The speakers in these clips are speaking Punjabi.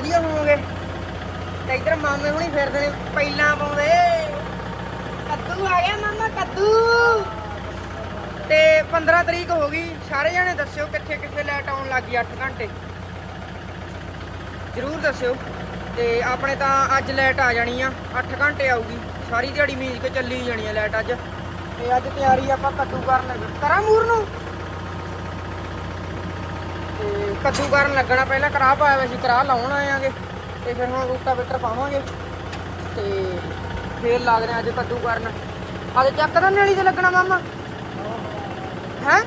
ਵਧੀਆ ਹੋਵੋਗੇ। ਤੇ ਇਧਰ ਮਾਮੇ ਹੁਣੀ ਫਿਰਦੇ ਨੇ, ਪਹਿਲਾਂ ਪਾਉਂਦੇ। ਕੱਦੂ ਆ ਗਿਆ ਮਾਮਾ, ਕੱਦੂ। ਤੇ 15 ਤਰੀਕ ਹੋ ਗਈ, ਸਾਰੇ ਜਣੇ ਦੱਸਿਓ ਕਿੱਥੇ ਕਿੱਥੇ ਲਾਈਟ ਆਉਣ ਲੱਗੀ 8 ਘੰਟੇ। ਜ਼ਰੂਰ ਦੱਸਿਓ। ਤੇ ਆਪਣੇ ਤਾਂ ਅੱਜ ਲਾਈਟ ਆ ਜਾਣੀ ਆ 8 ਘੰਟੇ ਆਊਗੀ। ਸਾਰੀ ਦਿਹਾੜੀ ਮੀਂਜ ਕੇ ਚੱਲੀ ਜਾਣੀ ਆ ਲਾਈਟ ਅੱਜ। ਤੇ ਅੱਜ ਤਿਆਰੀ ਆਪਾਂ ਕੱਦੂ ਕਰਨ ਲੱਗੇ। ਕਰਾਂ ਮੂਰ ਨੂੰ? ਤੇ ਕੱਦੂ ਕਰਨ ਲੱਗਣਾ, ਪਹਿਲਾਂ ਕਰਾਹ ਪਾਇਆ ਹੋਇਆ ਸੀ ਕਰਾਹ ਲਾਉਣ ਆਏਾਂਗੇ ਤੇ ਫਿਰ ਹੁਣ ਰੂਟਾ ਪਾਵਾਂਗੇ ਤੇ ਫੇਰ ਲੱਗਦੇ ਆ ਅੱਜ ਕੱਦੂ ਕਰਨ। ਅੱਜ ਚੱਕ ਦਾ ਨੇੜੀ ਤੇ ਲੱਗਣਾ ਮਾਮਾ। ਹੈ?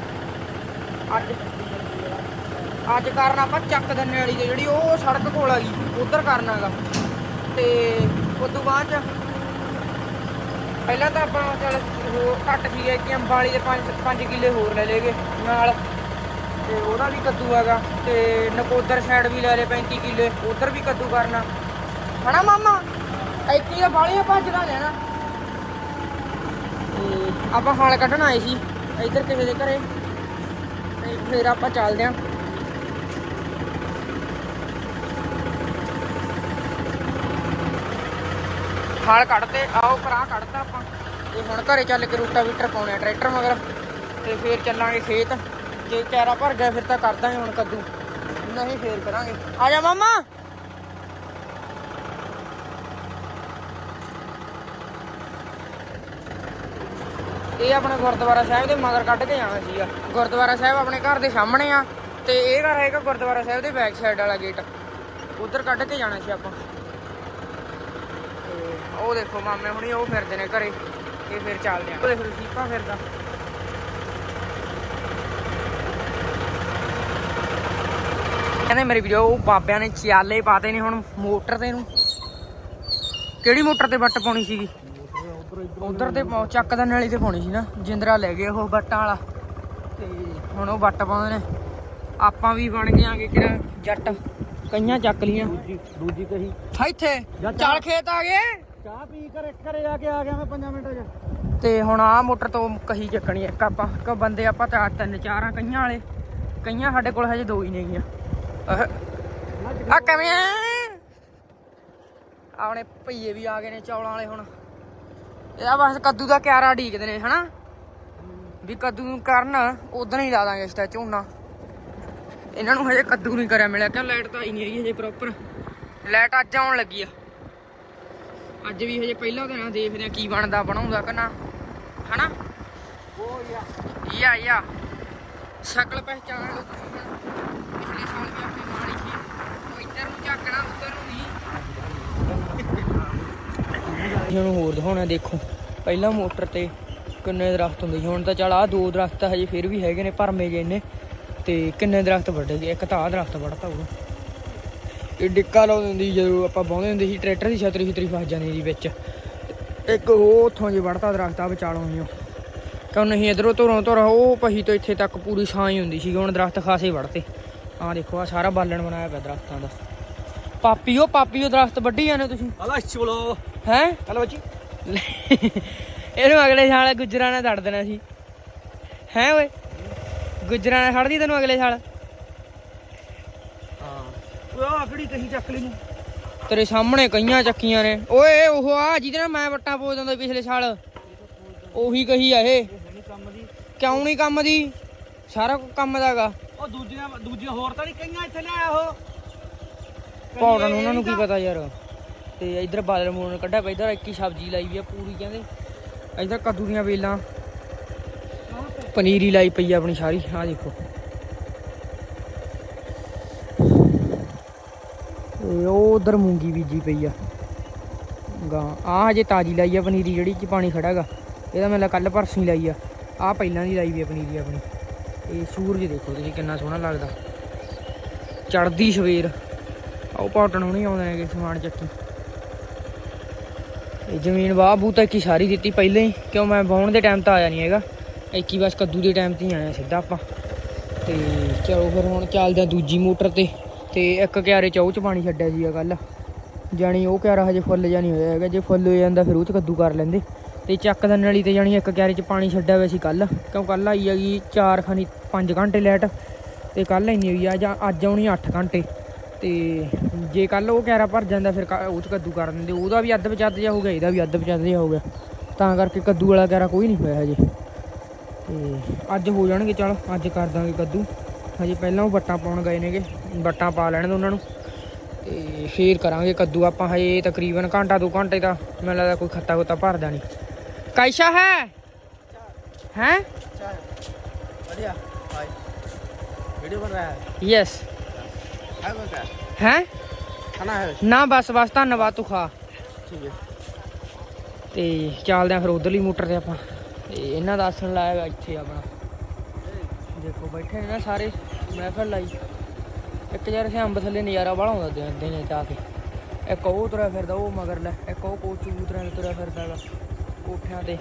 ਅੱਜ ਅੱਜ ਕਰਨਾ ਆਪਾਂ ਚੱਕ ਦੰਨੇ ਵਾਲੀ ਤੇ, ਜਿਹੜੀ ਉਹ ਸੜਕ ਕੋਲ ਆ ਗਈ, ਉਧਰ ਕਰਨਾਗਾ ਤੇ ਉਦੋਂ ਬਾਅਦ ਚ ਪਹਿਲਾਂ ਤਾਂ ਆਪਾਂ ਚਲ ਉਹ ਘੱਟ ਸੀਗੇ ਕਿ ਅੰਬਾਲੀ ਦੇ 5 5 ਕਿੱਲੇ ਹੋਰ ਲੈ ਲੇਗੇ ਨਾਲ। ਤੇ ਉਹਦਾ ਵੀ ਕੱਦੂ ਹੈਗਾ ਤੇ ਨਕੋਦਰ ਸਾਈਡ ਵੀ ਲੈ ਲੇ 35 ਕਿੱਲੇ, ਉਧਰ ਵੀ ਕੱਦੂ ਕਰਨਾ। ਹਨਾ ਮਾਮਾ? ਐਤੀ ਦਾ ਬਾਲੀਆਂ ਭੱਜਦਾ ਲੈਣਾ ਤੇ ਆਪਾਂ ਹਾਲ ਕੱਢਣ ਆਏ ਸੀ, ਇੱਧਰ ਕਿਸੇ ਦੇ ਘਰੇ। ਤੇ ਫਿਰ ਆਪਾਂ ਚੱਲਦੇ ਆਂ ਹਾਲ ਕੱਢਤੇ, ਆਓ ਭਰਾ ਕੱਢਤਾ ਆਪਾਂ। ਤੇ ਹੁਣ ਘਰੇ ਚੱਲ ਕੇ ਰੂਟਾ ਵੀਟਰ ਪਾਉਣੇ ਆ, ਟਰੈਕਟਰ ਮਗਰ। ਤੇ ਫੇਰ ਚੱਲਾਂਗੇ ਖੇਤ। ਜੇ ਕੈਰਾ ਭਰ ਗਿਆ, ਫਿਰ ਤਾਂ ਕਰ ਹੁਣ ਕੱਦੂ। ਨਹੀਂ, ਫੇਰ ਕਰਾਂਗੇ। ਆ ਜਾ ਮਾਮਾ। ਇਹ ਆਪਣੇ ਗੁਰਦੁਆਰਾ ਸਾਹਿਬ ਦੇ ਮਗਰ ਕੱਢ ਕੇ ਜਾਣਾ ਸੀਗਾ। ਗੁਰਦੁਆਰਾ ਸਾਹਿਬ ਆਪਣੇ ਘਰ ਦੇ ਸਾਹਮਣੇ ਆ, ਤੇ ਇਹ ਘਰ ਹੈਗਾ ਗੁਰਦੁਆਰਾ ਸਾਹਿਬ ਦੇ ਬੈਕ ਸਾਈਡ ਵਾਲਾ ਗੇਟ ਉਧਰ ਕੱਢ ਕੇ ਜਾਣਾ ਸੀ ਆਪਾਂ। ਤੇ ਉਹ ਦੇਖੋ ਮਾਮੇ ਹੁਣੀ, ਉਹ ਫਿਰਦੇ ਨੇ ਘਰੇ ਇਹ ਫਿਰ ਚੱਲਦੇ ਆ। ਉਹ ਦੇਖੋ ਦੀਪਾ ਫਿਰਦਾ। ਕਹਿੰਦੇ ਮੇਰੇ ਵੀਡੀਓ ਉਹ ਬਾਬਿਆਂ ਨੇ ਚਾਲੇ ਪਾਤੇ ਨੇ ਹੁਣ ਮੋਟਰ ਤੇ ਨੂੰ ਕਿਹੜੀ ਮੋਟਰ ਤੇ ਵੱਟ ਪਾਉਣੀ ਸੀਗੀ? ਉਧਰ ਤੇ ਚੱਕ ਦੰਨ ਵਾਲੀ ਤੇ ਪਾਉਣੀ ਸੀ ਨਾ ਜਿੰਦਰਾ ਲੈ ਗਏ ਉਹ ਵੱਟਾਂ ਵਾਲਾ। ਤੇ ਹੁਣ ਉਹ ਵੱਟ ਪਾਉਂਦੇ ਨੇ। ਆਪਾਂ ਵੀ ਬਣ ਗਿਆਂਗੇ ਕਿਹੜਾ ਜੱਟ ਕਈਆਂ ਚੱਕ ਲੀਆਂ ਦੂਜੀ ਦੂਜੀ ਕਹੀ। ਇੱਥੇ ਚੱਲ ਖੇਤ ਆ ਗਏ। ਚਾਹ ਪੀ ਕਰ ਘਰੇ ਜਾ ਕੇ ਆ ਗਿਆ ਮੈਂ 5 ਮਿੰਟਾਂ 'ਚ। ਤੇ ਹੁਣ ਆ ਮੋਟਰ ਤੋਂ ਕਹੀ ਚੱਕਣੀ ਇੱਕ ਆਪਾਂ। ਕਿ ਬੰਦੇ ਆਪਾਂ ਚਾਰ ਤਿੰਨ ਚਾਰਾਂ ਕਈਆਂ ਵਾਲੇ। ਕਈਆਂ ਸਾਡੇ ਕੋਲ ਹਜੇ ਦੋ ਹੀ ਨੇਗੀਆਂ। ਆ ਕਿਵੇਂ ਆ? ਆਪਣੇ ਭਈਏ ਵੀ ਆ ਗਏ ਨੇ ਚੌਲਾਂ ਵਾਲੇ ਹੁਣ। ਇਹਦਾ ਬਸ ਕੱਦੂ ਦਾ ਕਿਆਰਾ ਢੀਕਦੇ ਨੇ ਹਨਾ? ਵੀ ਕੱਦੂ ਨੂੰ ਕਰਨ ਉਦੋਂ ਹੀ ਲਾ ਦਾਂਗੇ ਇਸ ਤੇ ਝੋਨਾ। ਇਹਨਾਂ ਨੂੰ ਹਜੇ ਕੱਦੂ ਨਹੀਂ ਕਰਿਆ ਮਿਲਿਆ ਕਿਉਂ ਲਾਈਟ ਤਾਂ ਆਈ ਨਹੀਂ ਹੈਗੀ ਹਜੇ ਪ੍ਰੋਪਰ ਲਾਈਟ ਅੱਜ ਆਉਣ ਲੱਗੀ ਆ। ਅੱਜ ਵੀ ਹਜੇ ਪਹਿਲਾ ਦਿਨ ਆ ਦੇਖਦੇ ਆ ਕੀ ਬਣਦਾ ਬਣਾਉਂਦਾ ਕਿ ਨਾ। ਹਨਾ? ਉਹ ਯਾ ਯਾ ਯਾ। ਸ਼ਕਲ ਪਹਿਚਾਨ ਲਓ ਤੁਸੀਂ ਹੁਣ ਪਿਛਲੇ ਸਾਲ ਵੀ ਆਪਣੀ ਮਾੜੀ ਸੀ। ਉਹ ਇੱਧਰ ਨੂੰ ਝਾਕਣਾ, ਉੱਧਰ ਨੂੰ ਨਹੀਂ। ਇਹਨੂੰ ਹੋਰ ਦਿਖਾਉਣਾ, ਦੇਖੋ। ਪਹਿਲਾਂ ਮੋਟਰ ਤੇ ਕਿੰਨੇ ਦਰਖਤ ਹੁੰਦੇ ਸੀ। ਹੁਣ ਤਾਂ ਚਲ ਆ ਦੋ ਦਰਖਤ ਹਜੇ ਫਿਰ ਵੀ ਹੈਗੇ ਨੇ, ਭਰਮੇ ਜੇ ਨੇ। ਤੇ ਕਿੰਨੇ ਦਰਖਤ ਵੱਢੇ ਗਏ। ਇੱਕ ਤਾਂ ਆਹ ਦਰਖਤ ਵੱਢਤਾ ਉਹ। ਇਹ ਡਿੱਕਾ ਲਾਉਂਦੀ ਹੁੰਦੀ ਜਦੋਂ ਆਪਾਂ ਬਾਉਂਦੇ ਹੁੰਦੇ ਸੀ, ਟਰੈਕਟਰ ਦੀ ਛਤਰੀ ਛਤਰੀ ਫਸ ਜਾਂਦੀ ਸੀ ਵਿੱਚ। ਇੱਕ ਉਹ ਉੱਥੋਂ ਜੇ ਵੜਤਾ ਦਰਖਤ ਆ ਵਿਚਾਲੋਂ ਹੀ ਉਹ ਕਿਉਂ ਨਹੀਂ ਇਧਰੋਂ ਧੁਰੋਂ ਧੁਰ ਉਹ ਪਹੀ ਤੋਂ ਇੱਥੇ ਤੱਕ ਪੂਰੀ ਛਾਂ ਹੀ ਹੁੰਦੀ ਸੀ ਹੁਣ ਦਰਖਤ ਖਾਸੇ ਵੜਤੇ। ਆਹ ਦੇਖੋ ਆ ਸਾਰਾ ਬਾਲਣ ਬਣਾਇਆ ਪਿਆ ਦਰਖਤਾਂ ਦਾ। ਪਾਪੀਓ ਪਾਪੀਓ ਦਰਖਤ ਵੱਢੀ ਜਾਂਦੇ ਤੁਸੀਂ? ਹਲਾ ਅੱਛੀ ਬੋਲੋ ਹੈ? ਹਲੋ ਬੱਚੀ ਇਹਨੂੰ ਅਗਲੇ ਸਾਲ ਗੁੱਜਰਾਂ ਨੇ ਛੱਡ ਦੇਣਾ ਸੀ। ਹੈ ਓਏ? ਗੁੱਜਰਾਂ ਨੇ ਛੱਡਦੀ ਤੈਨੂੰ ਅਗਲੇ ਸਾਲ? ਹਾਂ। ਉਹ ਆਕੜੀ ਕਹੀ ਚੱਕ ਲਈ ਨੂੰ ਤੇਰੇ ਸਾਹਮਣੇ ਕਈਆਂ ਚੱਕੀਆਂ ਨੇ। ਓਏ ਉਹ ਆ ਜਿਹਦੇ ਨਾਲ ਮੈਂ ਵੱਟਾਂ ਪੋਜ ਦਿੰਦਾ ਪਿਛਲੇ ਸਾਲ। ਉਹੀ ਕਹੀ ਆ ਇਹ। ਕਿਉਂ ਨਹੀਂ ਕੰਮ ਦੀ? ਸਾਰਾ ਕੁਝ ਕੰਮ ਦਾਗਾ ਉਹ ਦੂਜੀਆਂ ਦੂਜੀਆਂ ਹੋਰ ਤਾਂ ਨਹੀਂ ਕਈਆਂ ਇੱਥੇ ਲਿਆਇਆ ਉਹ। ਪੌੜਾਂ ਨੂੰ ਉਹਨਾਂ ਨੂੰ ਕੀ ਪਤਾ ਯਾਰ। ਤੇ ਇਧਰ ਬਾਦਲ ਮੂਣ ਕੱਢਿਆ ਪਿਆ ਇਧਰ ਇੱਕ ਹੀ ਸਬਜ਼ੀ ਲਾਈ ਵੀ ਆ ਪੂਰੀ ਕਹਿੰਦੇ। ਇਧਰ ਕੱਦੂ ਦੀਆਂ ਵੇਲਾਂ। ਪਨੀਰੀ ਲਾਈ ਪਈ ਆ ਆਪਣੀ ਸਾਰੀ ਆਹ ਦੇਖੋ। ਤੇ ਉਹ ਉਧਰ ਮੂੰਗੀ ਬੀਜੀ ਪਈ ਆ। ਗਾਂ ਆ ਹਜੇ ਤਾਜੀ ਲਾਈ ਆ ਪਨੀਰੀ ਜਿਹੜੀ ਚ ਪਾਣੀ ਖੜਾਗਾ ਇਹਦਾ ਮੈਂ ਕੱਲ ਪਰਸੋਂ ਹੀ ਲਾਈ ਆ। ਆ ਪਹਿਲਾਂ ਦੀ ਲਾਈ ਵੀ ਆਪਣੀ ਪਨੀਰੀ ਆਪਣੀ। ਇਹ ਸੂਰਜ ਦੇਖੋ ਤੁਸੀਂ ਕਿੰਨਾ ਸੋਹਣਾ ਲੱਗਦਾ। ਚੜਦੀ ਸਵੇਰ। ਆਓ ਪਾਟਣ ਹੁਣੀ ਆਉਂਦੇ ਨੇਗੇ ਸਮਾਨ ਚੱਕੀ। ਇਹ ਜ਼ਮੀਨ ਵਾਹ ਬੂਤਾ ਇੱਕੀ ਸਾਰੀ ਦਿੱਤੀ ਪਹਿਲਾਂ ਹੀ। ਕਿਉਂ ਮੈਂ ਵਾਹੁਣ ਦੇ ਟਾਈਮ ਤਾਂ ਆਇਆ ਨਹੀਂ ਹੈਗਾ। ਇੱਕੀ ਬਸ ਕੱਦੂ ਦੇ ਟਾਈਮ ਤੇ ਹੀ ਆਇਆ ਸਿੱਧਾ ਆਪਾਂ। ਤੇ ਚਲੋ ਫਿਰ ਹੁਣ ਚੱਲਦੇ ਆ ਦੂਜੀ ਮੋਟਰ ਤੇ। ਤੇ ਇੱਕ ਕਿਆਰੇ ਚ ਉਹ ਚ ਪਾਣੀ ਛੱਡਿਆ ਸੀਗਾ ਕੱਲ ਜਾਣੀ ਉਹ ਕਿਆਰਾ ਹਜੇ ਫੁੱਲ ਜਾਂ ਨਹੀਂ ਹੋਇਆ ਹੈਗਾ। ਜੇ ਫੁੱਲ ਹੋ ਜਾਂਦਾ ਫਿਰ ਉਹ ਚ ਕੱਦੂ ਕਰ ਲੈਂਦੇ। ਤੇ ਚੱਕ ਦੰਨ ਵਾਲੀ ਤੇ ਜਾਣੀ ਇੱਕ ਕਿਆਰੇ ਚ ਪਾਣੀ ਛੱਡਿਆ ਹੋਇਆ ਸੀ ਕੱਲ। ਕਿਉਂ ਕੱਲ ਆਈ ਹੈਗੀ 4 ਖਾਨੀ 5 ਘੰਟੇ ਲੈਟ ਤੇ ਕੱਲ ਇੰਨੀ ਹੋਈ ਆ ਜਾਂ ਅੱਜ ਆਉਣੀ 8 ਘੰਟੇ। ਤੇ ਜੇ ਕੱਲ ਉਹ ਕੈਰਾ ਭਰ ਜਾਂਦਾ, ਫਿਰ ਕ- ਉਹ ਚ ਕੱਦੂ ਕਰ ਦਿੰਦੇ। ਉਹਦਾ ਵੀ ਅੱਧ ਪਚੱਧ ਜਿਹਾ ਹੋ ਗਿਆ, ਇਹਦਾ ਵੀ ਅੱਧ ਪਚੱਧ ਜਿਹਾ ਹੋ ਗਿਆ। ਤਾਂ ਕਰਕੇ ਕੱਦੂ ਵਾਲਾ ਕੈਰਾ ਕੋਈ ਨਹੀਂ ਹੋਇਆ ਹਜੇ। ਤੇ ਅੱਜ ਹੋ ਜਾਣਗੇ, ਚਲ ਅੱਜ ਕਰ ਦਾਂਗੇ ਕੱਦੂ। ਹਜੇ ਪਹਿਲਾਂ ਉਹ ਬੱਟਾਂ ਪਾਉਣ ਗਏ ਨੇਗੇ ਬੱਟਾਂ ਪਾ ਲੈਣ ਦੇ ਉਹਨਾਂ ਨੂੰ। ਤੇ ਫੇਰ ਕਰਾਂਗੇ ਕੱਦੂ। ਆਪਾਂ ਹਜੇ ਤਕਰੀਬਨ ਘੰਟਾ, ਦੋ ਘੰਟੇ ਦਾ, ਮੈਨੂੰ ਲੱਗਦਾ ਕੋਈ ਖੱਤਾ ਖੁੱਤਾ ਭਰਦਾ ਨਹੀਂ। ਕੈਸਾ ਹੈ हैं बढ़िया भाई वीडियो बन रहा है यस है कौन सा हैं खाना है ਨਾ ਬਸ ਬਸ ਧੰਨਵਾਦ ਤੂੰ ਖਾ ठीक है ਤੇ ਚੱਲਦੇ ਆ ਫਿਰ ਉਧਰਲੀ ਮੋਟਰ ਤੇ ਆਪਾਂ ਤੇ ਇਹਨਾਂ ਦਾ ਆਸਣ ਲਾਇਆ ਇੱਥੇ ਆਪਣਾ ਦੇਖੋ ਬੈਠੇ ਨੇ ਨਾ ਸਾਰੇ ਮਹਿਫਲ ਲਾਈ ਇੱਕ ਯਾਰ ਇੱਥੇ ਅੰਬ ਥੱਲੇ ਨਜ਼ਾਰਾ ਵਾਲਾ ਆਉਂਦਾ ਦਿਨ ਦਿਨੇ ਜਾ ਕੇ ਇੱਕ ਉਹ ਤੁਰਿਆ ਫਿਰਦਾ ਉਹ ਮਗਰ ਲੈ ਇੱਕ ਉਹ ਕੋਚੂ ਤੁਰਿਆ ਤੁਰਿਆ ਫਿਰਦਾ ਗਾ ਕੋਠਿਆਂ ਤੇ।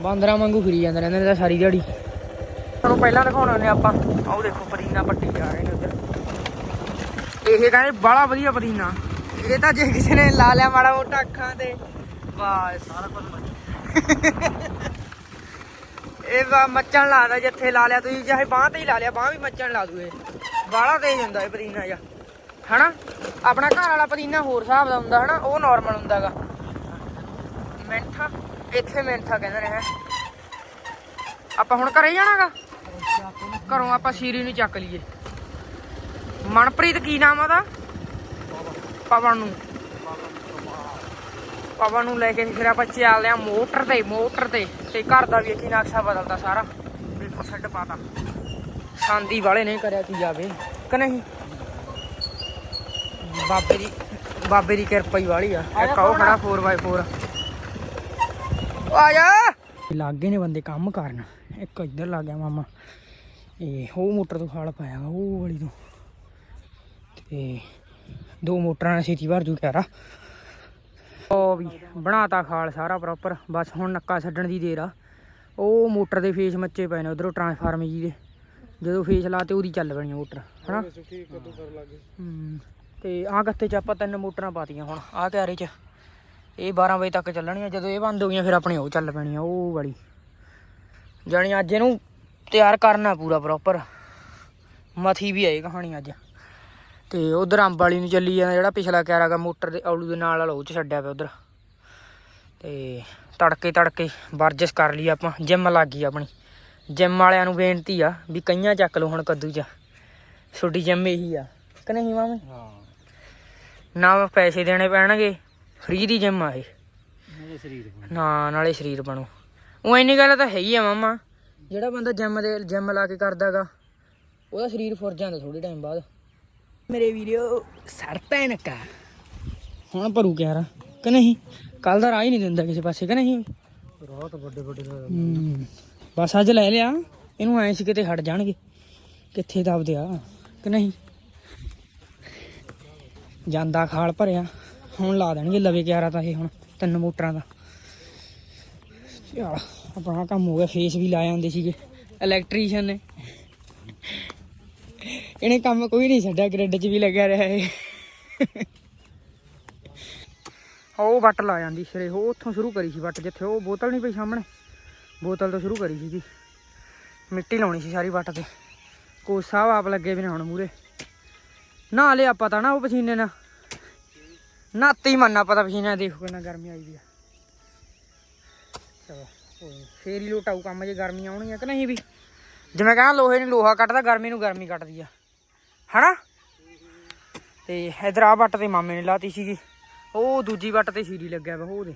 ਬਾਂਦਰਾਂ ਵਾਂਗੂ ਫਿਰੀ ਜਾਂਦੇ ਰਹਿੰਦੇ ਨੇ ਤਾਂ ਸਾਰੀ ਦਿਹਾੜੀ। ਤੁਹਾਨੂੰ ਪਹਿਲਾਂ ਦਿਖਾਉਣੇ ਹੁੰਦੇ ਆਪਾਂ। ਆਹ ਦੇਖੋ, ਪਦੀਨਾ ਪੱਟੀ ਜਾ ਰਹੇ ਨੇ ਉੱਧਰ। ਇਹ ਕਹਿੰਦੇ ਬੜਾ ਵਧੀਆ ਪਦੀਨਾ। ਇਹ ਤਾਂ ਜੇ ਕਿਸੇ ਨੇ ਲਾ ਲਿਆ ਮਾੜਾ ਮੋਟਾ ਅੱਖਾਂ ਤੇ। ਵਾਹ ਸਾਰਾ ਕੁਝ ਮੱਚਣ ਲਾਦਾ ਜਿੱਥੇ ਲਾ ਲਿਆ, ਤੁਸੀਂ ਚਾਹੇ ਬਾਹ ਤੇ ਹੀ ਲਾ ਲਿਆ, ਬਾਹ ਵੀ ਮੱਚਣ ਲਾ ਦੂਏ। ਬਾਹਲਾ ਤੇ ਹੁੰਦਾ ਇਹ ਪਰੀਨਾ ਜਾਂ ਹਨਾ? ਆਪਣਾ ਘਰ ਵਾਲਾ ਪਰੀਨਾ ਹੋਰ ਹਿਸਾਬ ਦਾ ਹੁੰਦਾ, ਹਨਾ? ਉਹ ਨਾਰਮਲ ਹੁੰਦਾਗਾ। ਮਿੰਠਾ। ਇੱਥੇ ਮੈਂਠਾ ਕਹਿੰਦੇ ਨੇ। ਹੈ ਆਪਾਂ ਹੁਣ ਘਰੇ ਜਾਣਾਗਾ? ਘਰੋਂ ਆਪਾਂ ਸੀਰੀ ਨੂੰ ਚੱਕ ਲਈਏ। ਮਨਪ੍ਰੀਤ ਕੀ ਨਾਮ ਆ ਪਵਨ ਨੂੰ। ਪਵਨ ਨੂੰ ਲੈ ਕੇ ਫਿਰ ਆਪਾਂ ਚੱਲਦੇ ਆ ਮੋਟਰ ਤੇ ਮੋਟਰ ਤੇ। ਤੇ ਘਰ ਦਾ ਵੀ ਇੱਥੇ ਨਕਸ਼ਾ ਬਦਲਦਾ ਸਾਰਾ। ਦੇਖੋ ਛੱਡ ਪਾਤਾ। ਸ਼ਾਂਤੀ ਵਾਲੇ ਨੇ ਕਰਿਆ ਕੀ ਜਾਵੇ। ਕਿ ਨਹੀਂ? ਬਾਬੇ ਦੀ ਬਾਬੇ ਦੀ ਕਿਰਪਾ ਹੀ ਵਾਲੀ ਆ। ਇੱਕ ਉਹ ਖੜਾ 4x4 ਆ ਜਾ। ਨੇ ਬੰਦੇ ਕੰਮ ਕਰਨ। ਇੱਕ ਇੱਧਰ ਲੱਗ ਗਿਆ ਮਾਮਾ। ਇਹ ਉਹ ਮੋਟਰ ਤੋਂ ਖਾਲ ਪਾਇਆ ਉਹ ਵਾਲੀ ਤੋਂ। ਤੇ ਦੋ ਮੋਟਰਾਂ ਨਾਲ ਛੇਤੀ ਭਰ ਜੂ ਕਿਆਰਾ ਉਹ ਵੀ ਬਣਾਤਾ ਖਾਲ ਸਾਰਾ ਪ੍ਰੋਪਰ ਬਸ ਹੁਣ ਨੱਕਾ ਛੱਡਣ ਦੀ ਦੇਰ ਆ। ਉਹ ਮੋਟਰ ਦੇ ਫੇਸ ਮੱਚੇ ਪਏ ਨੇ ਉਧਰੋਂ ਟਰਾਂਸਫਾਰਮਰ ਜੀ ਦੇ। ਜਦੋਂ ਫੇਸ ਲਾ ਤੇ ਉਹਦੀ ਚੱਲ ਪੈਣੀ ਮੋਟਰ ਹਨਾ? ਤੇ ਆ ਗੱਤੇ ਚ ਆਪਾਂ ਤਿੰਨ ਮੋਟਰਾਂ ਪਾਤੀਆਂ ਹੁਣ ਆ ਕਿਆਰੇ ਚ। ਇਹ 12 ਵਜੇ ਤੱਕ ਚੱਲਣੀਆਂ ਜਦੋਂ ਇਹ ਬੰਦ ਹੋ ਗਈਆਂ ਫਿਰ ਆਪਣੀ ਉਹ ਚੱਲ ਪੈਣੀ ਆ ਉਹ ਵਾਲੀ। ਜਾਣੀ ਅੱਜ ਇਹਨੂੰ ਤਿਆਰ ਕਰਨਾ ਪੂਰਾ ਪ੍ਰੋਪਰ ਮਥੀ ਵੀ ਆਏ ਕਹਾਣੀ ਅੱਜ। ਤੇ ਉਧਰ ਅੰਬ ਵਾਲੀ ਨੂੰ ਚੱਲੀ ਜਾਂਦਾ ਜਿਹੜਾ ਪਿਛਲਾ ਕਿਆਰਾ ਗਾ ਮੋਟਰ ਦੇ ਔਲੂ ਦੇ ਨਾਲ ਵਾਲਾ ਉਹ ਚ ਛੱਡਿਆ ਪਿਆ ਉਧਰ। ਤੇ ਤੜਕੇ ਤੜਕੇ ਵਰਜਿਸ਼ ਕਰ ਲਈ ਆਪਾਂ ਜਿਮ ਲੱਗ ਗਈ ਆਪਣੀ। ਜਿਮ ਵਾਲਿਆਂ ਨੂੰ ਬੇਨਤੀ ਆ ਵੀ ਕਈਆਂ ਚੱਕ ਲਓ ਹੁਣ ਕੱਦੂ ਚ। ਛੋਟੀ ਜਿਮ ਇਹੀ ਆ। ਕਿ ਨਹੀਂ ਮਾਮੇ? हाँ ਨਾ ਪੈਸੇ ਦੇਣੇ ਪੈਣਗੇ। ਫਰੀ ਦੀ ਜਿਮ ਆ ਨਾ ਨਾਲੇ ਸਰੀਰ ਬਣੋ। ਉਹ ਇੰਨੀ ਗੱਲ ਤਾਂ ਹੈਗੀ ਆ ਮਾਮਾ। ਜਿਹੜਾ ਬੰਦਾ ਜਿਮ ਦੇ ਜਿਮ ਲਾ ਕੇ ਕਰਦਾਗਾ ਉਹਦਾ ਸਰੀਰ ਫੁਰ ਜਾਂਦਾ ਥੋੜੇ ਟਾਈਮ ਬਾਅਦ। ਮੇਰੇ ਵੀਡੀਓ ਸਰਤਾ ਇਨਕਾ ਹੁਣ ਭਰੂ ਕਹਿ ਰਾ ਕਿ ਨਹੀਂ? ਕੱਲ ਦਾ ਰਾਹ ਹੀ ਨਹੀਂ ਦਿੰਦਾ ਕਿਸੇ ਪਾਸੇ ਕਿ ਨਹੀਂ? ਬਹੁਤ ਵੱਡੇ ਵੱਡੇ ਬਸ ਅੱਜ ਲੈ ਲਿਆ। ਇਹਨੂੰ ਐਂ ਸੀ ਕਿਤੇ ਹਟ ਜਾਣਗੇ। ਕਿੱਥੇ ਦਬਦੇ ਕਿ ਨਹੀਂ? ਜਾਂਦਾ ਖਾਲ ਭਰਿਆ। ਹੁਣ ਲਾ ਦੇਣਗੇ ਲਵੇ 11 ਤਾਂ ਇਹ ਹੁਣ, ਤਿੰਨ ਮੋਟਰਾਂ ਦਾ। ਯਾਰ, ਆਪਣਾ ਕੰਮ ਹੋ ਗਿਆ ਫੇਸ ਵੀ ਲਾ ਜਾਂਦੇ ਸੀਗੇ ਇਲੈਕਟ੍ਰੀਸ਼ੀਅਨ ਨੇ। ਇਹਨੇ ਕੰਮ ਕੋਈ ਨਹੀਂ ਛੱਡਿਆ ਗ੍ਰਿਡ 'ਚ ਵੀ ਲੱਗਿਆ ਰਿਹਾ ਇਹ। ਉਹ ਵੱਟ ਲਾ ਜਾਂਦੀ ਸਿਰੇ, ਉਹ ਉੱਥੋਂ ਸ਼ੁਰੂ ਕਰੀ ਸੀ ਵੱਟ ਜਿੱਥੇ ਉਹ ਬੋਤਲ ਨਹੀਂ ਪਈ ਸਾਹਮਣੇ, ਬੋਤਲ ਤੋਂ ਸ਼ੁਰੂ ਕਰੀ ਸੀਗੀ। ਮਿੱਟੀ ਲਾਉਣੀ ਸੀ ਸਾਰੀ ਵੱਟ ਤੇ। ਕੋਚ ਸਾਹਿਬ ਆਪ ਲੱਗੇ ਵੀ ਨੇ ਹੁਣ ਮੂਰੇ ਨਾ ਲੇ ਆਪਾਂ ਤਾਂ ਨਾ ਉਹ ਪਸੀਨੇ ਨਾਲ। ਨਾਤੀ ਮੰਨਣਾ ਪਤਾ ਪਸੀਨਾ ਦੇਖੋ ਕਿੰਨਾ ਗਰਮੀ ਆਈ ਵੀ ਆ। ਚਲੋ ਫੇਰ ਹੀ ਲੋਟਾਊ ਕੰਮ ਜੇ ਗਰਮੀ ਆਉਣੀ ਆ ਕਿ ਨਹੀਂ ਵੀ। ਜਿਵੇਂ ਕਹਿੰਦਾ ਲੋਹੇ ਨੂੰ ਲੋਹਾ ਕੱਟਦਾ, ਗਰਮੀ ਨੂੰ ਗਰਮੀ ਕੱਟਦੀ ਆ। ਹਨਾ? ਤੇ ਇਧਰ ਆ ਵੱਟ ਤੇ ਮਾਮੇ ਨੇ ਲਾਤੀ ਸੀਗੀ। ਉਹ ਦੂਜੀ ਵੱਟ ਤੇ ਸ਼ੀਰੀ ਲੱਗਿਆ ਵਾ ਉਹਦੇ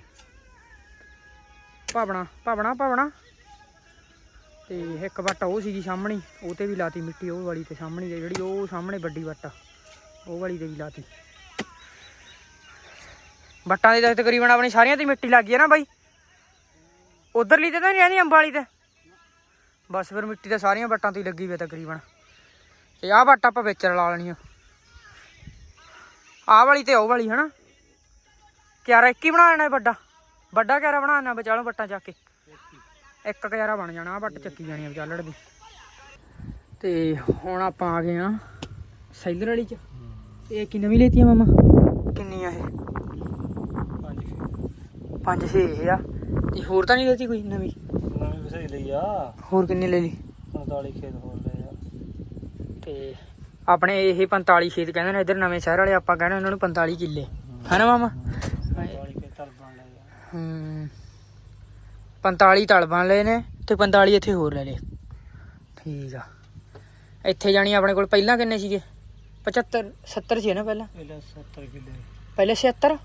ਭਾਵਣਾ ਭਾਵਣਾ ਭਾਵਣਾ ਤੇ ਇੱਕ ਵੱਟ ਉਹ ਸੀਗੀ ਸਾਹਮਣੀ, ਉਹ ਤੇ ਵੀ ਲਾਤੀ ਮਿੱਟੀ, ਉਹ ਵਾਲੀ ਤੇ ਸਾਹਮਣੀ ਜਿਹੜੀ ਉਹ ਸਾਹਮਣੇ ਵੱਡੀ ਵੱਟ ਉਹ ਵਾਲੀ ਤੇ ਵੀ ਲਾਤੀ। ਵੱਟਾਂ ਦੀ ਤਾਂ ਤਕਰੀਬਨ ਆਪਣੀ ਸਾਰੀਆਂ ਤੇ ਮਿੱਟੀ ਲੱਗ ਗਈ ਹੈ ਨਾ ਬਾਈ। ਉਧਰਲੀ ਤੇ ਤਾਂ ਨਹੀਂ ਰਹਿੰਦੀ ਅੰਬ ਵਾਲੀ ਤੇ। ਬਸ ਫਿਰ ਮਿੱਟੀ ਤਾਂ ਸਾਰੀਆਂ ਵੱਟਾਂ ਤੇ ਹੀ ਲੱਗੀ ਵੀ ਤਕਰੀਬਨ। ਤੇ ਆਹ ਵੱਟ ਆਪਾਂ ਵਿੱਚ ਰਲਾ ਲੈਣੀ ਆ। ਆਹ ਵਾਲੀ ਤੇ ਉਹ ਵਾਲੀ, ਹਨਾ? ਕਿਆਰਾ ਇੱਕ ਹੀ ਬਣਾ ਲੈਣਾ ਵੱਡਾ। ਵੱਡਾ ਕਿਆਰਾ ਬਣਾ ਲੈਣਾ, ਵਿਚਾਲੋਂ ਵੱਟਾਂ ਚੱਕ ਕੇ। ਇੱਕ ਕਿਆਰਾ ਬਣ ਜਾਣਾ, ਆਹ ਵੱਟ ਚੱਕੀ ਜਾਣੀ ਆ ਵਿਚਾਲੜ ਦੀ। ਤੇ ਹੁਣ ਆਪਾਂ ਆ ਗਏ ਆ ਸੈਲਰ ਵਾਲੀ ਚ। ਇਹ ਕੀ ਨਵੀਂ ਲੈਤੀ ਆ ਮਾਮਾ? ਕਿੰਨੀ ਆ ਇਹ? 5 6 ਇਹ ਆ ਤੇ ਹੋਰ ਤਾਂ ਨਹੀਂ ਲੈਤੀ ਕੋਈ ਨਵੀਂ? ਨਵੀਂ ਵਸਾਈ ਲਈ ਆ। ਹੋਰ ਕਿੰਨੇ ਲੈ ਲਈ? 45 ਖੇਤ ਹੋਰ ਲਏ ਆ। ਤੇ ਆਪਣੇ ਇਹ 45 ਖੇਤ ਕਹਿੰਦੇ ਨੇ ਇਧਰ ਨਵੇਂ ਸ਼ਹਿਰ ਵਾਲੇ ਆਪਾਂ ਕਹਿੰਦੇ ਉਹਨਾਂ ਨੂੰ 45 ਕਿੱਲੇ। ਹੈ ਮਾਮਾ? 45 ਖੇਤ ਤਲਬਾਂ ਲਏ ਹੂੰ। 45 ਤਲਬਾਂ ਲਏ ਨੇ ਤੇ 45 ਇੱਥੇ ਹੋਰ ਲੈ ਲਏ। ਠੀਕ ਆ। ਇੱਥੇ ਜਾਣੀ ਆਪਣੇ ਕੋਲ ਪਹਿਲਾਂ ਕਿੰਨੇ ਸੀਗੇ? 75 70 ਸੀ ਨਾ ਪਹਿਲਾਂ? ਪਹਿਲਾਂ 70 ਕਿੱਲੇ। ਪਹਿਲੇ 76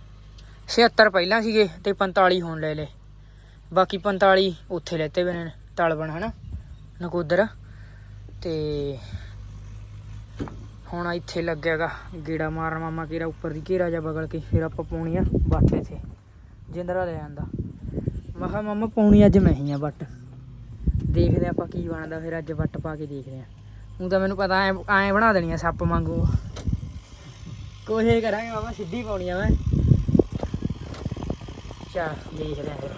76 ਪਹਿਲਾਂ ਸੀਗੇ ਤੇ 45 ਹੁਣ ਲੈ ਲਏ। ਬਾਕੀ 45 ਉੱਥੇ ਲੈਤੇ ਵੇ ਨੇ ਤਲਬਣ ਹਨਾ, ਨਕੋਦਰ। ਤੇ ਹੁਣ ਇੱਥੇ ਲੱਗਿਆਗਾ ਗੇੜਾ ਮਾਰਨ, ਮਾਮਾ ਕੀਰਾ ਉੱਪਰ ਦੀ ਘੇਰਾ ਜਾ ਬਗਲ ਕੇ, ਫਿਰ ਆਪਾਂ ਪਾਉਣੀ ਆ ਬੱਟ ਇੱਥੇ, ਜਿੰਦਰਾ ਲੈ ਜਾਂਦਾ ਮੈਂ ਕਿਹਾ, ਮਾਮਾ ਪਾਉਣੀ ਅੱਜ ਮੈਂ ਹੀ ਆ ਬੱਟ ਦੇਖਦੇ ਆਪਾਂ ਕੀ ਬਣਦਾ, ਫਿਰ ਅੱਜ ਵੱਟ ਪਾ ਕੇ ਦੇਖਦੇ ਆ ਹੁਣ ਤਾਂ ਮੈਨੂੰ ਪਤਾ ਐ ਐ ਬਣਾ ਦੇਣੀ ਆ ਸੱਪ ਵਾਂਗੂ। ਕੋਸ਼ਿਸ਼ ਕਰਾਂਗੇ ਮਾਮਾ, ਸਿੱਧੀ ਪਾਉਣੀ ਆ ਮੈਂ। ਚਲ ਦੇਖਦੇ ਆ ਫਿਰ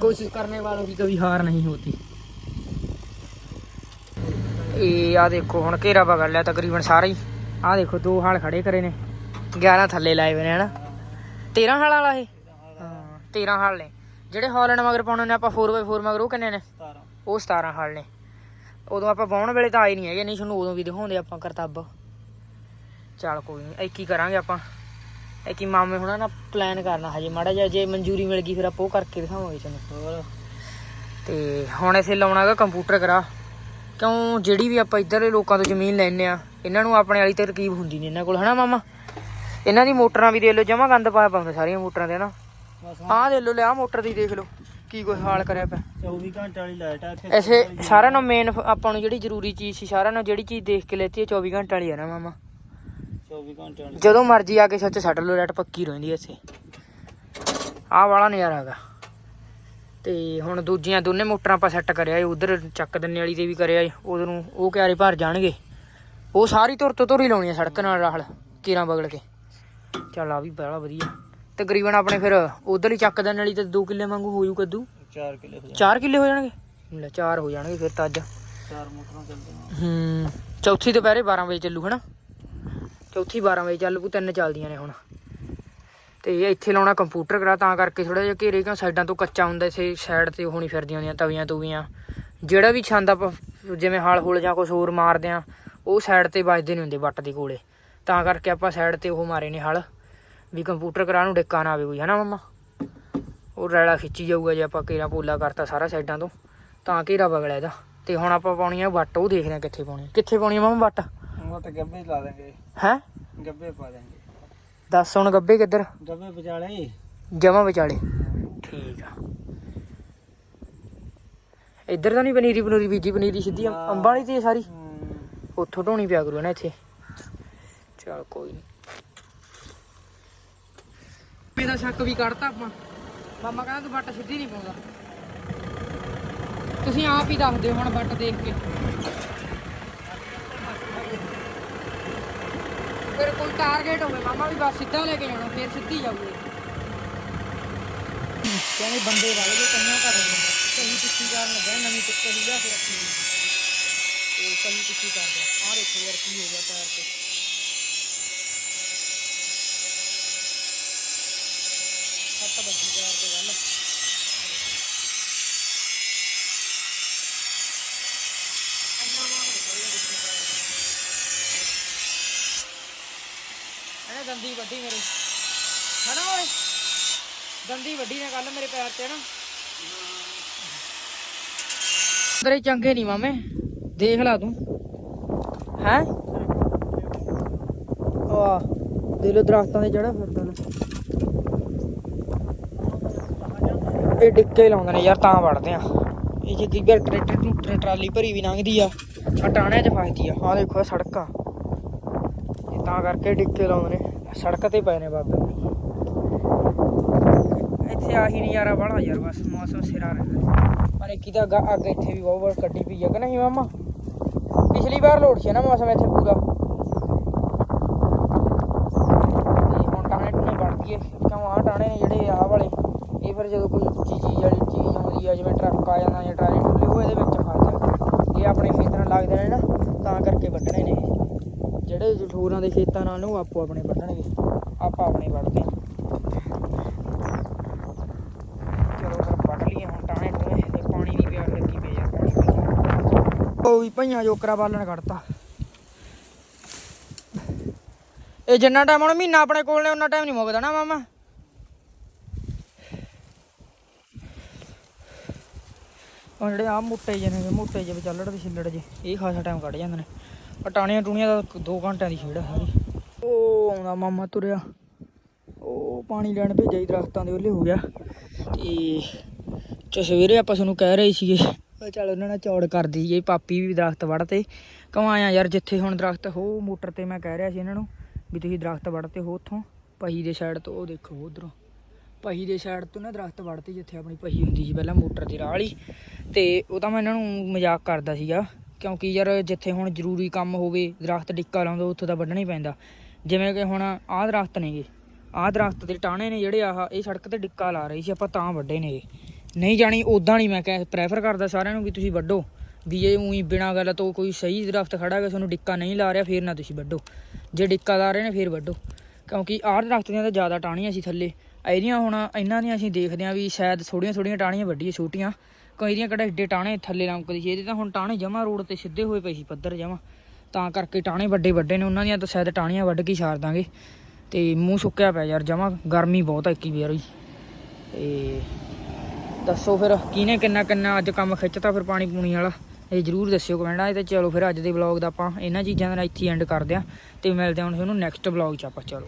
ਕੋਸ਼ਿਸ਼ ਕਰਨੇ ਵਾਲੋਂ की कभी हार नहीं होती ਇਹ ਆ ਦੇਖੋ ਹੁਣ ਘੇਰਾ ਬਗਲ ਲਿਆ ਤਕਰੀਬਨ ਸਾਰਾ ਹੀ ਆ ਦੇਖੋ ਦੋ ਹਾਲ ਖੜੇ ਕਰੇ ਨੇ 11 ਥੱਲੇ ਲਾਏ ਹੋਏ ਨੇ ਹਨਾ 13 ਹਾਲ ਵਾਲਾ ਇਹ ਹਾਂ 13 ਹਾਲ ਨੇ ਜਿਹੜੇ ਹਾਲਣ ਮਗਰ ਪਾਉਣੇ ਨੇ ਆਪਾਂ 4x4 ਮਗਰ ਉਹ ਕਿੰਨੇ ਨੇ 17 ਉਹ 17 ਹਾਲ ਨੇ ਉਦੋਂ ਆਪਾਂ ਬਾਉਣ ਵੇਲੇ ਤਾਂ ਆਏ ਨਹੀਂ ਹੈਗੇ ਨਹੀਂ ਤੁਹਾਨੂੰ ਉਦੋਂ ਵੀ ਦਿਖਾਉਂਦੇ ਆਪਾਂ ਕਰਤੱਬ ਚੱਲ ਕੋਈ ਨਹੀਂ ਇੱਕ ਹੀ ਕਰਾਂਗੇ ਆਪਾਂ ਇੱਕ ਹੀ ਮਾਮੇ ਹੁਣਾਂ ਨਾਲ ਪਲਾਨ ਕਰਨਾ ਹਜੇ ਮਾੜਾ ਜਿਹਾ ਜੇ ਮਨਜ਼ੂਰੀ ਮਿਲ ਗਈ ਫਿਰ ਆਪਾਂ ਉਹ ਕਰਕੇ ਦਿਖਾਵਾਂਗੇ ਤੁਹਾਨੂੰ ਹੋਰ? ਤੇ ਹੁਣ ਇੱਥੇ ਲਾਉਣਾਗਾ ਕੰਪਿਊਟਰ ਕਰਾ। ਕਿਉਂ? ਜਿਹੜੀ ਵੀ ਆਪਾਂ ਇੱਧਰਲੇ ਲੋਕਾਂ ਤੋਂ ਜ਼ਮੀਨ ਲੈਣੇ ਆ ਇਹਨਾਂ ਨੂੰ ਆਪਣੇ ਵਾਲੀ ਤਰਕੀਬ ਹੁੰਦੀ ਨਹੀਂ ਇਹਨਾਂ ਕੋਲ ਹਨਾ ਮਾਮਾ? ਇਹਨਾਂ ਦੀ ਮੋਟਰਾਂ ਵੀ ਦੇਖ ਲਓ ਜਮਾ ਗੰਦ ਪਾਇਆ ਪਾਉਂਦੇ ਸਾਰੀਆਂ ਮੋਟਰਾਂ ਦੇ ਨਾ ਆਹ ਦੇਖ ਲਓ ਲਿਆ ਮੋਟਰ ਦੀ ਦੇਖ ਲਓ ਕੀ ਕੋਈ ਹਾਲ ਕਰਿਆ ਪਿਆ। 24 ਘੰਟੇ ਵਾਲੀ ਲਾਈਟ ਆ ਇੱਥੇ ਸਾਰਿਆਂ ਨੂੰ ਮੇਨ ਆਪਾਂ ਨੂੰ ਜਿਹੜੀ ਜ਼ਰੂਰੀ ਚੀਜ਼ ਸੀ ਸਾਰਿਆਂ ਨੂੰ ਜਿਹੜੀ ਚੀਜ਼ ਦੇਖ ਕੇ ਲੈਤੀ ਹੈ 24 ਘੰਟੇ ਵਾਲੀ ਹੈ ਨਾ ਮਾਮਾ। 24 ਘੰਟੇ ਵਾਲੀ ਜਦੋਂ ਮਰਜ਼ੀ ਆ ਕੇ ਸੱਚ ਛੱਡ ਲਓ ਰੈਟ ਪੱਕੀ ਰਹਿੰਦੀ ਐ ਇੱਥੇ। ਆਹ ਵਾਲਾ ਨਜ਼ਾਰਾ ਹੈਗਾ। ਤੇ ਹੁਣ ਦੂਜੀਆਂ ਦੋਨੇ ਮੋਟਰਾਂ ਆਪਾਂ ਸੈੱਟ ਕਰਿਆ ਉਧਰ ਚੱਕ ਦੰਨੇ ਵਾਲੀ ਤੇ ਵੀ ਕਰਿਆ ਉਧਰ ਨੂੰ ਉਹ ਕਿਆਰੇ ਭਰ ਜਾਣਗੇ। ਉਹ ਸਾਰੀ ਧੁਰ ਤੋਂ ਧੁਰ ਹੀ ਲਾਉਣੀ ਆ ਸੜਕ ਨਾਲ ਰਾਹਲ ਕੀਰਾਂ ਬਗਲ ਕੇ। ਚੱਲ ਆ ਵੀ ਬੜਾ ਵਧੀਆ। ਤਕਰੀਬਨ ਆਪਣੇ ਫਿਰ ਉਧਰ ਹੀ ਚੱਕ ਦੰਨੇ ਵਾਲੀ ਤੇ 2 ਕਿੱਲੇ ਵਾਂਗੂ ਹੋ ਜੂ ਕੱਦੂ। 4 ਕਿੱਲੇ ਹੋ 4 ਕਿੱਲੇ ਹੋ ਜਾਣਗੇ? ਲੈ 4 ਹੋ ਜਾਣਗੇ ਫਿਰ ਤਾਂ ਅੱਜ। ਚਾਰ ਮੋਟਰਾਂ ਚੱਲਦੀਆਂ। ਹੂੰ ਚੌਥੀ ਦੁਪਹਿਰੇ 12 ਵਜੇ ਚੱਲੂ ਹਨਾ? ਚੌਥੀ 12 ਵਜੇ ਚੱਲ ਚੱਲੂ ਤਿੰਨ ਚੱਲਦੀਆਂ ਨੇ ਹੁਣ। ਤੇ ਇੱਥੇ ਲਾਉਣਾ ਕੰਪਿਊਟਰ ਕਰਾ, ਤਾਂ ਕਰਕੇ ਥੋੜਾ ਜਿਹਾ ਘੇਰੇ, ਕਿਉਂ ਸਾਈਡਾਂ ਤੋਂ ਕੱਚਾ ਹੁੰਦਾ, ਇਥੇ ਸਾਈਡ ਤੇ ਹੋਣੀ ਫਿਰਦੀਆਂ ਹੁੰਦੀਆਂ, ਤਵੀਆਂ ਤੂਵੀਆਂ। ਜਿਹੜਾ ਵੀ ਛੰਦ ਆਪਾਂ ਜਿਵੇਂ ਹਾਲ ਹੂਲ ਜਾਂ ਕੁਝ ਹੋਰ ਮਾਰਦੇ ਆ, ਉਹ ਸਾਈਡ ਤੇ ਵੱਜਦੇ ਨਹੀਂ ਹੁੰਦੇ ਵੱਟ ਦੇ ਕੋਲੇ। ਤਾਂ ਕਰਕੇ ਆਪਾਂ ਸਾਈਡ ਤੇ ਉਹ ਮਾਰੇ ਨੇ ਹਲ, ਵੀ ਕੰਪਿਊਟਰ ਕਰਾ ਨੂੰ ਡਿੱਕਾ ਨਾ ਆਵੇ ਕੋਈ, ਹਨਾ ਮਮਾ? ਉਹ ਰੈਲਾ ਖਿੱਚੀ ਜਾਊਗਾ ਜੇ ਆਪਾਂ ਘੇਰਾ ਪੋਲਾ ਕਰਤਾ ਸਾਰਾ ਸਾਈਡਾਂ ਤੋਂ, ਤਾਂ ਘੇਰਾ ਬਗਲਿਆ ਇਹਦਾ। ਤੇ ਹੁਣ ਆਪਾਂ ਪਾਉਣੀ ਆ ਵੱਟ, ਉਹ ਦੇਖਦੇ ਆ ਕਿੱਥੇ ਪਾਉਣੀ ਕਿੱਥੇ ਪਾਉਣੀ ਆ ਮਮਾ ਵੱਟ? ਉਹ ਤਾਂ ਗੱਬੇ ਲਾ ਦੇਂਗੇ ਹੈ? ਗੱਬੇ ਪਾ ਦੇਂਗੇ ਦੱਸ ਹੁਣ ਗੱਬੇ ਕਿੱਧਰ? ਗੱਬੇ ਵਿਚਾਲੇ ਜਮਾ ਵਿਚਾਲੇ ਠੀਕ ਆ। ਇੱਧਰ ਤਾਂ ਨਹੀਂ ਪਨੀਰੀ ਪਨੂਰੀ ਬੀਜੀ ਪਨੀਰੀ ਸਿੱਧੀ ਅੰਬ- ਵਾਲੀ ਤੇ ਸਾਰੀ? ਉੱਥੋਂ ਢੋਣੀ ਪਿਆ ਕਰੂ ਨਾ ਇੱਥੇ। ਚਲ ਕੋਈ ਨਹੀਂ ਮੇਰਾ ਸ਼ੱਕ ਵੀ ਕੱਢਤਾ ਆਪਾਂ। ਮਾਮਾ ਕਹਿੰਦਾ ਤੂੰ ਬੱਟ ਸਿੱਧੀ ਨਹੀਂ ਪਾਉਂਦਾ। ਤੁਸੀਂ ਆਪ ਹੀ ਦੱਸ ਦਿਓ ਹੁਣ ਬੱਟ ਦੇਖ ਕੇ। ਫਿਰ ਕੋਈ ਟਾਰਗੇਟ ਹੋਵੇ, ਮਾਮਾ ਵੀ ਬਸ ਸਿੱਧਾ ਲੈ ਕੇ ਜਾਣਾ, ਫਿਰ ਸਿੱਧੀ ਜਾਊਗੀ। ਕਹਿੰਦੇ ਬੰਦੇ ਵਾਲੇ ਦੇ ਕੰਨਾਂ ਕਰ ਰਹੇ ਨੇ ਕਹੀ ਪਿੱਛੀ ਕਰਨ ਲੱਗਾ, ਨਵੀਂ ਟਿੱਕੇ ਲਿਆ ਕੇ ਰੱਖੀ ਹੋਈ। ਤੇ ਕਹੀ ਪਿੱਛੀ ਕਰਦਾ ਆਹ ਦੇਖੋ ਯਾਰ, ਕੀ ਹੋ ਗਿਆ ਪੈਰ ਤੇ। ਸੱਤ ਵੱਜੀ ਪੈਰ ਤੇ ਗੱਲ। ਇਹਨੇ ਦੰਦੀ ਵੱਡੀ ਮੇਰੇ। ਹਨਾ ਓਏ? ਦੰਦੀ ਵੱਡੀ ਨੇ ਕੱਲ ਮੇਰੇ ਪੈਰ ਤੇ ਨਾ। ਤੇਰੇ ਚੰਗੇ ਨਹੀਂ ਮਾਮੇ, ਦੇਖ ਲਾ ਤੂੰ। ਹੈ? ਆ ਦੇ ਦਰਖਤਾਂ ਤੇ ਚੜਾ ਫਿਰਦਾ ਲੈ ਇਹ ਡਿੱਕੇ ਲਾਉਂਦੇ ਨੇ ਯਾਰ, ਤਾਂ ਵੜਦੇ ਆ। ਇਹ ਜੇ ਕਈ ਟਰੈਕਟਰ ਟਰੂਟਰ ਟਰਾਲੀ ਭਰੀ ਵੀ ਲੰਘਦੀ ਆ ਆ ਟਾਣਿਆਂ 'ਚ ਫਸਦੀ ਆ। ਆਹ ਦੇਖੋ ਸੜਕ। ਆ ਇਹ ਤਾਂ ਕਰਕੇ ਡਿੱਕੇ ਲਾਉਂਦੇ ਨੇ। ਸੜਕ ਤੇ ਪਏ ਨੇ ਬਾਬੇ। ਇੱਥੇ ਆਹੀ ਨਜ਼ਾਰਾ ਬੜਾ ਯਾਰ, ਬਸ ਮੌਸਮ ਸਿਰਾ ਰਹਿੰਦਾ। ਪਰ ਇੱਕ ਹੀ ਤਾਂ ਅੱਗਾ- ਅੱਗ ਇੱਥੇ ਵੀ ਬਹੁਤ ਬਹੁਤ ਕੱਢੀ ਪਈ ਆ, ਕਿ ਨਹੀਂ ਮਾਮਾ? ਪਿਛਲੀ ਵਾਰ ਲੋੜ ਸੀ ਨਾ ਮੌਸਮ ਇੱਥੇ ਪੂਰਾ। ਹੁਣ ਟਾਣੇ ਟੂਣੇ ਵੜ ਗਏ। ਕਿਉਂ ਆਹ ਟਾਣੇ ਨੇ ਜਿਹੜੇ ਆਹ ਵਾਲੇ, ਇਹ ਫਿਰ ਜਦੋਂ ਕੋਈ ਉੱਚੀ ਚੀਜ਼ ਵਾਲੀ ਚੀਜ਼ ਆਉਂਦੀ ਆ, ਜਿਵੇਂ ਟਰੱਕ ਆ ਜਾਂਦਾ ਜਾਂ ਟਰਾਲੀ ਟੁੱਲੀ ਉਹ ਇਹਦੇ ਵਿੱਚ ਫਸ ਜਾਂਦੇ ਇਹ ਆਪਣੇ ਖੇਤਾਂ ਨਾਲ ਲੱਗਦੇ ਨੇ ਨਾ, ਤਾਂ ਕਰਕੇ ਵੱਢਣੇ ਨੇ ਇਹ। ਜਿਹੜੇ ਜਠੂਰਾਂ ਦੇ ਖੇਤਾਂ ਨਾਲ ਉਹ ਆਪੋ ਆਪਣੇ ਵੱਢਣਗੇ। ਆਪਾਂ ਆਪਣੇ ਵੱਢਦੇ ਚਲੋ ਫਿਰ ਵੱਢ ਲਈਏ ਹੁਣ ਟਾਣੇ ਟੂਣੇ ਤੇ ਪਾਣੀ ਦੀ ਪਿਆਸ ਲੱਗੀ ਪਈ ਆ, ਪਾਣੀ ਉਹ ਵੀ ਭਈਆਂ ਜੋਕਰਾ ਬਾਲਣ ਕੱਢਤਾ। ਇਹ ਜਿੰਨਾ ਟਾਈਮ ਹੁਣ ਮਹੀਨਾ ਆਪਣੇ ਕੋਲ ਨੇ ਉਹਨਾਂ ਟਾਈਮ ਨਹੀਂ ਮੁੱਕਦਾ ਨਾ ਮਾਮਾ। ਉਹ ਜਿਹੜੇ ਆ ਮੋਟੇ ਜਿਹੇ ਨੇ, ਮੋਟੇ ਜਿਹੇ ਵਿਚਾਲੜ ਦੇ ਛਿੱਲੜ ਜੇ ਇਹ ਖਾਸਾ ਟਾਈਮ ਕੱਢ ਜਾਂਦੇ ਨੇ। ਪਟਾਣੀਆਂ ਟੂਣੀਆਂ ਦਾ 2 ਘੰਟਿਆਂ ਦੀ ਖੇਡ ਹੈ ਸਾਰੀ। ਉਹ ਆਉਂਦਾ ਮਾਮਾ ਤੁਰਿਆ। ਉਹ ਪਾਣੀ ਲੈਣ ਭੇਜਿਆ ਸੀ ਦਰਖਤਾਂ ਦੇ ਉਹਲੇ ਹੋ ਗਿਆ। ਤੇ ਚ ਸਵੇਰੇ ਆਪਾਂ ਤੁਹਾਨੂੰ ਕਹਿ ਰਹੇ ਸੀਗੇ ਉਹ ਚੱਲ ਉਹਨਾਂ ਨਾਲ ਚੌੜ ਕਰ ਦਈਏ, ਪਾਪੀ ਵੀ ਦਰਖਤ ਵੜਤੇ ਕਮਾਇਆ ਯਾਰ ਜਿੱਥੇ ਹੁਣ ਦਰਖਤ ਹੋ, ਮੋਟਰ ਤੇ ਮੈਂ ਕਹਿ ਰਿਹਾ ਸੀ ਇਹਨਾਂ ਨੂੰ ਵੀ ਤੁਸੀਂ ਦਰਖਤ ਵੜਤੇ ਹੋ ਉੱਥੋਂ। ਪਹੀ ਦੇ ਸਾਈਡ ਤੋਂ, ਉਹ ਦੇਖੋ ਉਧਰੋਂ। ਪਹੀ ਦੇ ਸਾਈਡ ਤੋਂ ਨਾ ਦਰਖਤ ਵੜਤੇ ਜਿੱਥੇ ਆਪਣੀ ਪਹੀ ਹੁੰਦੀ ਸੀ ਪਹਿਲਾਂ ਮੋਟਰ ਦੀ ਰਾਹ ਵਾਲੀ ਤੇ ਉਹ ਤਾਂ ਮੈਂ ਇਹਨਾਂ ਨੂੰ ਮਜ਼ਾਕ ਕਰਦਾ ਸੀਗਾ। ਕਿਉਂਕਿ ਯਾਰ ਜਿੱਥੇ ਹੁਣ ਜ਼ਰੂਰੀ ਕੰਮ ਹੋਵੇ, ਦਰਖਤ ਡਿੱਕਾ ਲਾਉਂਦਾ, ਉੱਥੋਂ ਤਾਂ ਵੱਢਣਾ ਹੀ ਪੈਂਦਾ। ਜਿਵੇਂ ਕਿ ਹੁਣ ਆਹ ਦਰਖਤ ਨੇਗੇ। ਆਹ ਦਰਖਤ ਦੇ ਟਾਹਣੇ ਨੇ ਜਿਹੜੇ ਆਹ, ਇਹ ਸੜਕ ਤੇ ਡਿੱਕਾ ਲਾ ਰਹੀ ਸੀ, ਆਪਾਂ ਤਾਂ ਵੱਡੇ ਨੇ ਨਹੀਂ ਜਾਣੀ ਉਦਾਂ ਨਹੀਂ ਮੈਂ ਕਹਿ ਪ੍ਰੈਫਰ ਕਰਦਾ ਸਾਰਿਆਂ ਨੂੰ ਵੀ ਤੁਸੀਂ ਵੱਢੋ। ਵੀ ਇਹ ਉਹੀ ਬਿਨਾਂ ਗੱਲ ਤੋਂ ਕੋਈ ਸਹੀ ਦਰਖਤ ਖੜਾ ਹੈ ਤੁਹਾਨੂੰ ਡਿੱਕਾ ਨਹੀਂ ਲਾ ਰਿਹਾ, ਫੇਰ ਨਾ ਤੁਸੀਂ ਵੱਢੋ। ਜੇ ਡਿੱਕਾ ਲਾ ਰਹੇ ਨੇ, ਫੇਰ ਵੱਢੋ। ਕਿਉਂਕਿ ਆਹ ਦਰਖਤ ਦੀਆਂ ਤਾਂ ਜ਼ਿਆਦਾ ਟਾਹਣੀਆਂ ਸੀ ਥੱਲੇ। ਇਹਦੀਆਂ ਹੁਣ, ਇਹਨਾਂ ਦੀਆਂ ਅਸੀਂ ਦੇਖਦੇ ਹਾਂ ਵੀ ਸ਼ਾਇਦ ਥੋੜੀਆਂ ਥੋੜੀਆਂ ਟਾਹਣੀਆਂ ਵੱਡੀਆਂ ਛੋਟੀਆਂ। ਕਈ ਦੀਆਂ ਕਿਹੜਾ ਏਡੇ ਟਾਹਣੇ ਥੱਲੇ ਲੰਕਦੇ ਸੀ, ਇਹਦੇ ਤਾਂ ਹੁਣ ਟਾਹਣੇ ਜਮਾ ਰੋਡ ਤੇ ਸਿੱਧੇ ਹੋਏ ਪਏ ਸੀ ਪੱਧਰ ਜਮਾ। ਤਾਂ ਕਰਕੇ ਟਾਹਣੇ ਵੱਡੇ ਵੱਡੇ ਨੇ, ਉਹਨਾਂ ਦੀਆਂ ਤਾਂ ਸ਼ਾਇਦ ਟਾਹਣੀਆਂ ਵੱਢ ਕੇ ਛਾਰ ਦਾਂਗੇ। ਤੇ ਮੂੰਹ ਸੁੱਕਿਆ ਪਿਆ ਯਾਰ ਜਮਾ, ਗਰਮੀ ਬਹੁਤ ਆ ਇੱਕੀ ਵਾਰੀ। ਤੇ ਦੱਸੋ ਫਿਰ, ਕਿਹਨੇ ਕਿੰਨਾ ਕਿੰਨਾ ਅੱਜ ਕੰਮ ਖਿੱਚਤਾ ਫਿਰ ਪਾਣੀ ਪੂਣੀ ਵਾਲਾ? ਇਹ ਜਰੂਰ ਦੱਸਿਓ ਕਮੈਂਟਾਂ ਇਹ ਤੇ ਚਲੋ ਫਿਰ ਅੱਜ ਦੇ ਵਲੌਗ ਦਾ ਆਪਾਂ ਇਹਨਾਂ ਚੀਜ਼ਾਂ ਦਾ ਇੱਥੇ ਐਂਡ ਕਰਦੇ ਆਂ। ਤੇ ਮਿਲਦੇ ਹਾਂ ਹੁਣ ਤੁਹਾਨੂੰ ਨੈਕਸਟ ਵਲੌਗ 'ਚ ਆਪਾਂ, ਚਲੋ।